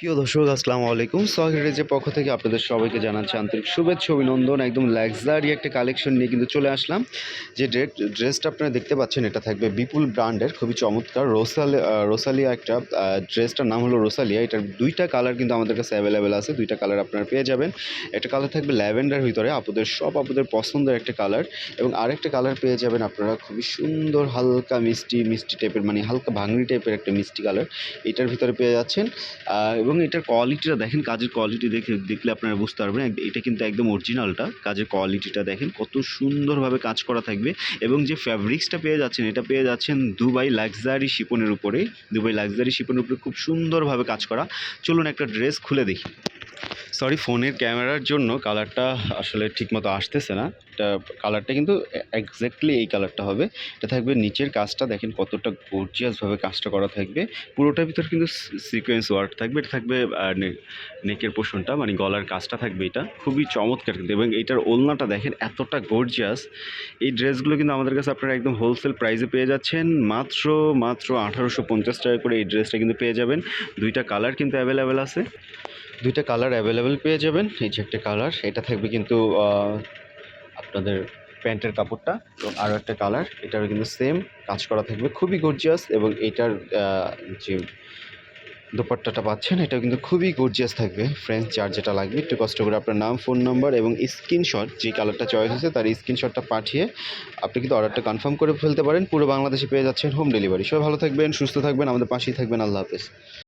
প্রিয় দর্শক, আসসালামু আলাইকুম। সোহাগের পক্ষ থেকে আপনাদের সবাইকে জানাচ্ছি আন্তরিক শুভেচ্ছা, অভিনন্দন, একদম লাক্সারি একটা কালেকশন নিয়ে কিন্তু চলে আসলাম। যে ড্রে- ড্রেসটা আপনারা দেখতে পাচ্ছেন, এটা থাকবে বিপুল ব্র্যান্ডের, খুবই চমৎকার। রোসাল রোসালিয়া একটা ড্রেসটার নাম হলো রোসালিয়া। এটার দুইটা কালার কিন্তু আমাদের কাছে অ্যাভেলেবেল আছে। দুইটা কালার আপনারা পেয়ে যাবেন। একটা কালার থাকবে ল্যাভেন্ডার ভিতরে আপনাদের সব আপনাদের পছন্দের একটা কালার এবং আরেকটা কালার পেয়ে যাবেন আপনারা খুবই সুন্দর, হালকা মিষ্টি মিষ্টি টাইপের মানে হালকা ভাঙড়ি টাইপের একটা মিষ্টি কালার এটার ভিতরে পেয়ে যাচ্ছেন। এবং এটার কোয়ালিটিটা দেখেন, কাজের কোয়ালিটি দেখে, দেখলে আপনারা বুঝতে পারবেন। এটা কিন্তু একদম অরিজিনালটা কাজের কোয়ালিটিটা দেখেন, কত সুন্দরভাবে কাজ করা থাকবে। এবং যে ফ্যাব্রিক্সটা পেয়ে যাচ্ছেন, এটা পেয়ে যাচ্ছেন দুবাই লাক্সারি শিপনের উপরে। দুবাই লাক্সারি শিপনের উপরে খুব সুন্দরভাবে কাজ করা। চলুন একটা ড্রেস খুলে দেখি। সরি, ফোনের ক্যামেরার জন্য কালারটা আসলে ঠিকমতো আসতেছে না। এটা কালারটা কিন্তু এক্স্যাক্টলি এই কালারটা হবে। এটা থাকবে নিচের কাজটা, দেখেন কতটা গর্জিয়াসভাবে কাজটা করা থাকবে। পুরোটার ভিতর কিন্তু সিকোয়েন্স ওয়ার্ক থাকবে। এটা থাকবে নেকের পোষণটা মানে গলার কাজটা থাকবে এটা। খুবই চমৎকার কিন্তু। এবং এইটার ওলনাটা দেখেন এতটা গর্জিয়াস এই ড্রেসগুলো কিন্তু আমাদের কাছে আপনারা একদম হোলসেল প্রাইসে পেয়ে যাচ্ছেন। মাত্র মাত্র আঠারোশো পঞ্চাশ টাকা করে এই ড্রেসটা কিন্তু পেয়ে যাবেন। দুইটা কালার কিন্তু অ্যাভেলেবেল আছে। দুইটা কালার অ্যাভেলেবেল পেয়ে যাবেন। এই যে একটা কালার এটা থাকবে কিন্তু আপনাদের প্যান্টের কাপড়টা এবং আরও একটা কালার এটারও কিন্তু সেম কাজ করা থাকবে। খুবই গর্জিয়াস এবং এটার যে দোপাট্টাটা পাচ্ছেন এটা কিন্তু খুবই গর্জিয়াস থাকবে। ফ্রেন্স যার যেটা লাগবে, একটু কষ্ট করে আপনার নাম ফোন নাম্বার এবং স্ক্রিনশট যে কালারটা চয়েস হয়েছে তার স্ক্রিনশটটা পাঠিয়ে আপনি কিন্তু অর্ডারটা কনফার্ম করে ফেলতে পারেন। পুরো বাংলাদেশে পেয়ে যাচ্ছেন হোম ডেলিভারি সবাই ভালো থাকবেন, সুস্থ থাকবেন, আমাদের পাশেই থাকবেন। আল্লাহ হাফেজ।